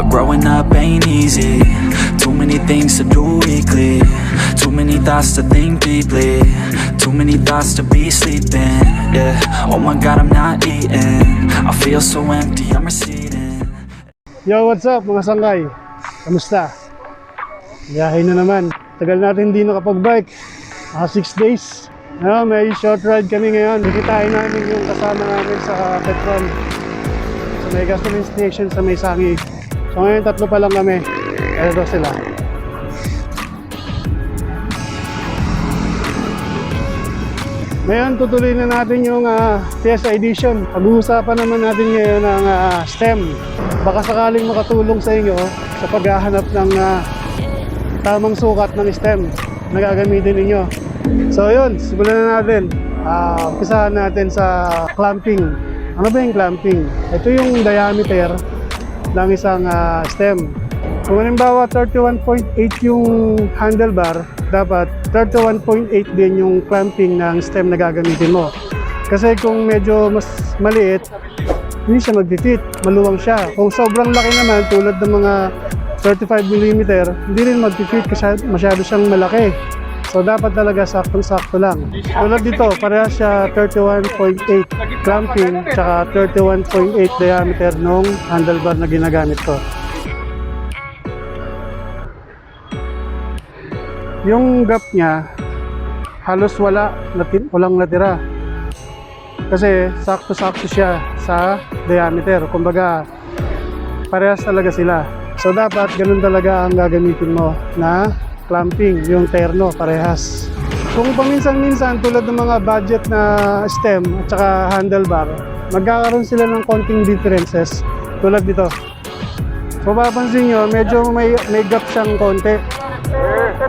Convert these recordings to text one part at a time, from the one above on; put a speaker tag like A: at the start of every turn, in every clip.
A: Uh, growing up ain't easy. Too many things to do weekly. Too many thoughts to think deeply. Too many thoughts to be sleeping. Yeah. Oh my god, I'm not eating. I feel so empty, I'm receding.
B: Yo, what's up mga sangkay? Kamusta? Biyahe na naman. Tagal natin hindi nakapag-bike. Mga 6 days. Ah, may short ride kami ngayon. Bikitain namin yung kasama namin sa Petron. Sa gasoline station sa may Sangi. So ngayon tatlo pa lang kami. Ito sila. Ngayon, tutuloy na natin yung uh, Fiesta Edition. Pag-uusapan naman natin ngayon ang ah, STEM. Baka sakaling makatulong sa inyo sa paghahanap ng ah, tamang sukat ng STEM na gagamitin ninyo. So yun, simulan na natin. Uh, umpisahan natin sa clamping. Ano ba yung clamping? Ito yung diameter ng isang ah, stem. Kung halimbawa 31.8 yung handlebar, dapat 31.8 din yung clamping ng stem na gagamitin mo. Kasi kung medyo mas maliit, hindi siya mag-fit, maluwang siya. Kung sobrang laki naman, tulad ng mga 35mm, hindi rin mag-fit kasi masyado siyang malaki. So dapat talaga saktong-sakto lang. Tulad dito, parehas siya 31.8 clamping tsaka 31.8 diameter nung handlebar na ginagamit ko. Yung gap niya, halos wala, nati- walang natira. Kasi sakto-sakto siya sa diameter. Kumbaga, parehas talaga sila. So dapat ganun talaga ang gagamitin mo na clamping, yung terno, parehas. Kung paminsan-minsan tulad ng mga budget na stem at saka handlebar, magkakaroon sila ng konting differences tulad dito. Kung mapapansin nyo, medyo may, may gap siyang konti.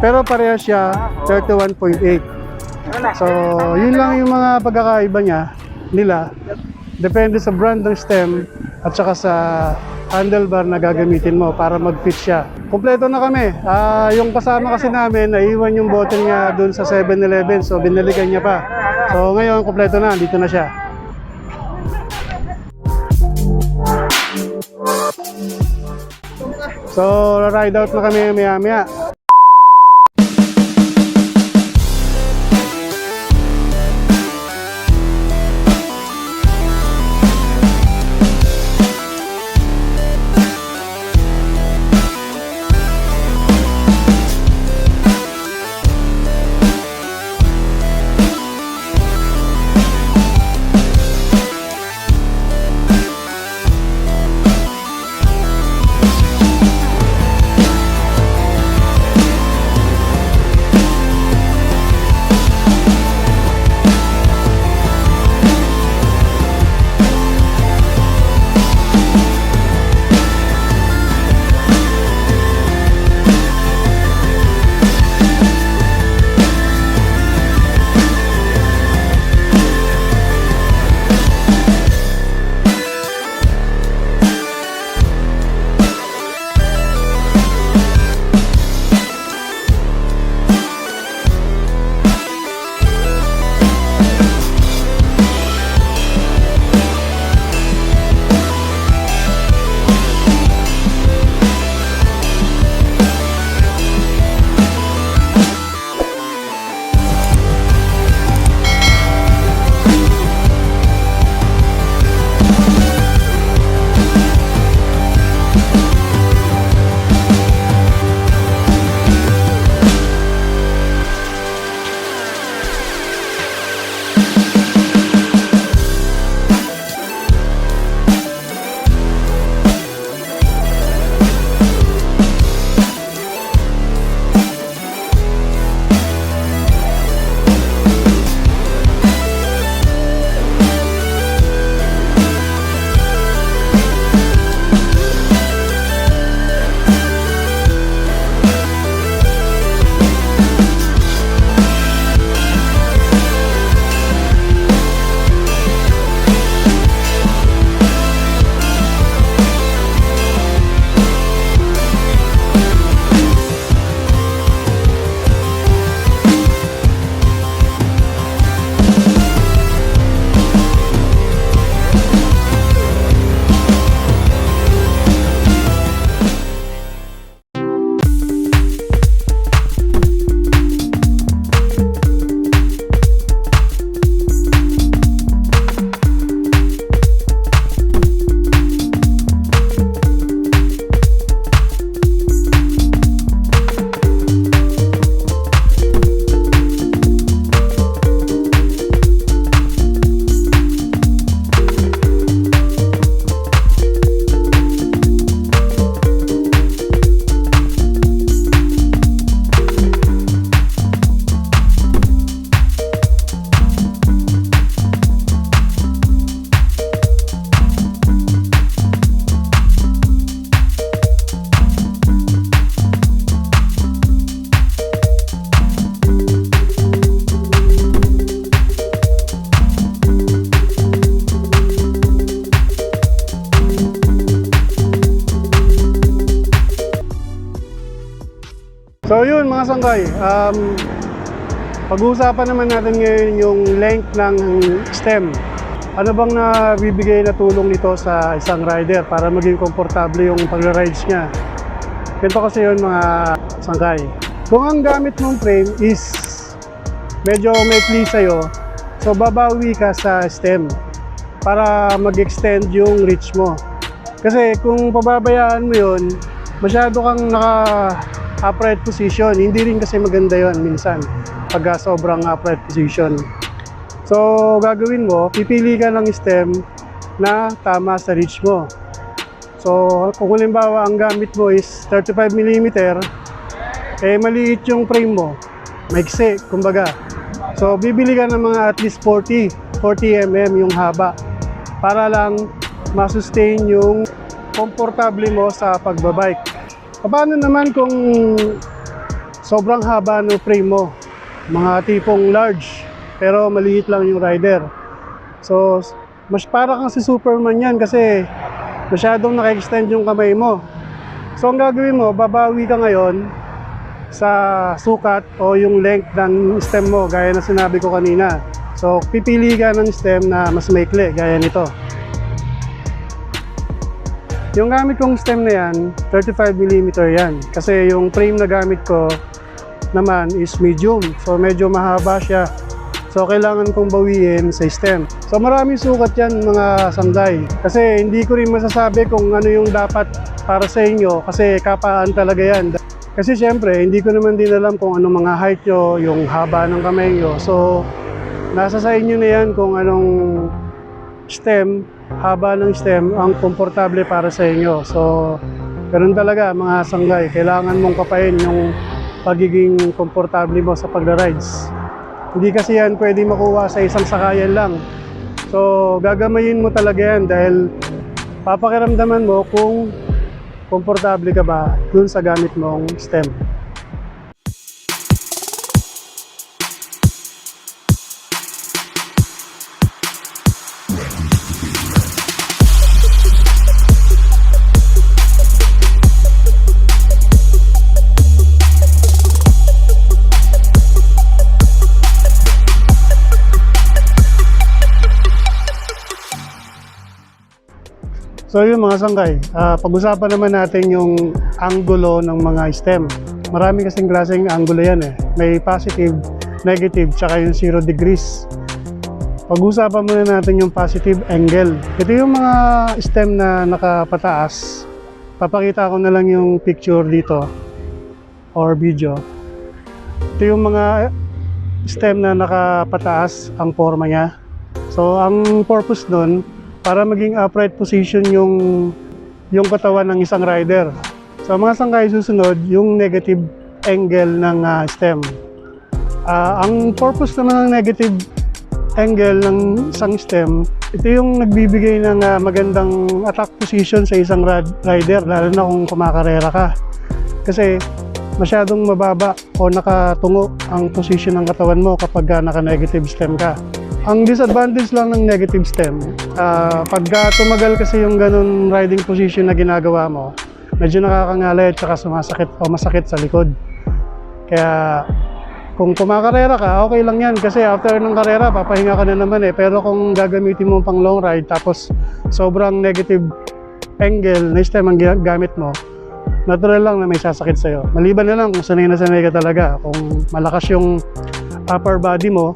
B: Pero parehas siya 31.8. So, yun lang yung mga pagkakaiba niya, nila. Depende sa brand ng stem at saka sa handlebar na gagamitin mo para mag-fit siya. Kompleto na kami. Ah, yung kasama kasi namin, naiwan yung bottle niya doon sa 7-Eleven. So, binalikan niya pa. So, ngayon, kompleto na. Dito na siya. So, ride out na kami maya-maya. So yun mga sangkay, um, pag-uusapan naman natin ngayon yung length ng stem. Ano bang nabibigay na tulong nito sa isang rider para maging komportable yung pag-rides niya? Ganito kasi yun mga sangkay. Kung ang gamit mong frame is medyo maikli sa'yo, so babawi ka sa stem para mag-extend yung reach mo. Kasi kung pababayaan mo yun, masyado kang naka-upright position. Hindi rin kasi maganda yon minsan pag sobrang upright position. So, gagawin mo, pipili ka ng stem na tama sa reach mo. So, kung halimbawa ang gamit mo is 35mm, eh maliit yung frame mo. Maiksi, kumbaga. So, bibili ka ng mga at least 40, 40mm yung haba para lang masustain yung komportable mo sa pagbabike. Paano naman kung sobrang haba ng frame mo? Mga tipong large, pero maliit lang yung rider. So, mas para kang si Superman yan kasi masyadong naka-extend yung kamay mo. So, ang gagawin mo, babawi ka ngayon sa sukat o yung length ng stem mo, gaya na sinabi ko kanina. So, pipili ka ng stem na mas maikli, gaya nito. Yung gamit kong stem na yan, 35mm yan. Kasi yung frame na gamit ko naman is medium. So medyo mahaba siya. So kailangan kong bawiin sa stem. So maraming sukat yan mga sanday. Kasi hindi ko rin masasabi kung ano yung dapat para sa inyo. Kasi kapaan talaga yan. Kasi syempre, hindi ko naman din alam kung anong mga height nyo, yung haba ng kamay nyo. So, nasa sa inyo na yan kung anong stem, haba ng stem, ang komportable para sa inyo. So, ganun talaga mga sanggay. Kailangan mong kapain yung pagiging komportable mo sa pagda-rides. Hindi kasi yan pwede makuha sa isang sakayan lang. So, gagamayin mo talaga yan dahil papakiramdaman mo kung komportable ka ba dun sa gamit mong stem. So yun mga sanggay, Ah, pag-usapan naman natin yung angulo ng mga stem. Marami kasing klaseng angulo yan eh. May positive, negative, tsaka yung 0 degrees. Pag-usapan muna natin yung positive angle. Ito yung mga stem na nakapataas. Papakita ko na lang yung picture dito or video. Ito yung mga stem na nakapataas ang forma niya. So ang purpose nun, para maging upright position yung yung katawan ng isang rider. So mga sangkay susunod, yung negative angle ng ah, stem. Ah, ang purpose naman ng negative angle ng isang stem, ito yung nagbibigay ng ah, magandang attack position sa isang rad- rider, lalo na kung kumakarera ka. Kasi masyadong mababa o nakatungo ang position ng katawan mo kapag ah, naka-negative stem ka. Ang disadvantage lang ng negative stem, ah, pagka tumagal kasi yung ganun riding position na ginagawa mo, medyo nakakangalay at saka sumasakit o masakit sa likod. Kaya kung kumakarera ka, okay lang yan kasi after ng karera, papahinga ka na naman eh. Pero kung gagamitin mo pang long ride tapos sobrang negative angle na stem ang gamit mo, natural lang na may sasakit sa'yo. Maliban na lang kung sanay na sanay ka talaga, kung malakas yung upper body mo.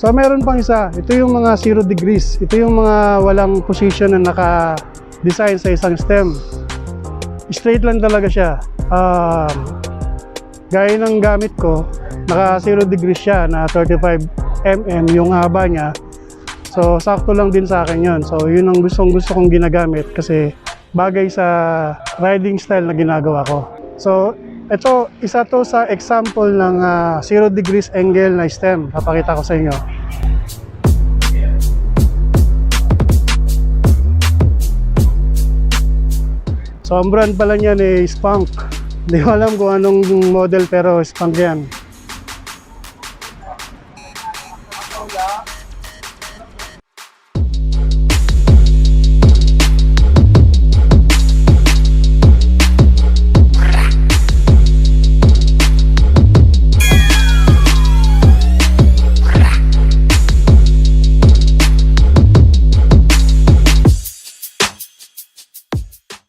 B: So meron pang isa, ito yung mga 0 degrees. Ito yung mga walang position na naka-design sa isang stem. Straight lang talaga siya. Um, gaya ng gamit ko, naka 0 degrees siya na 35 mm yung haba niya. So sakto lang din sa akin yon. So yun ang gustong gusto kong ginagamit kasi bagay sa riding style na ginagawa ko. So ito, isa to sa example ng 0 degrees angle na stem. Papakita ko sa inyo. So ang brand pala niyan ay Spunk. Hindi ko alam kung anong model pero Spunk yan.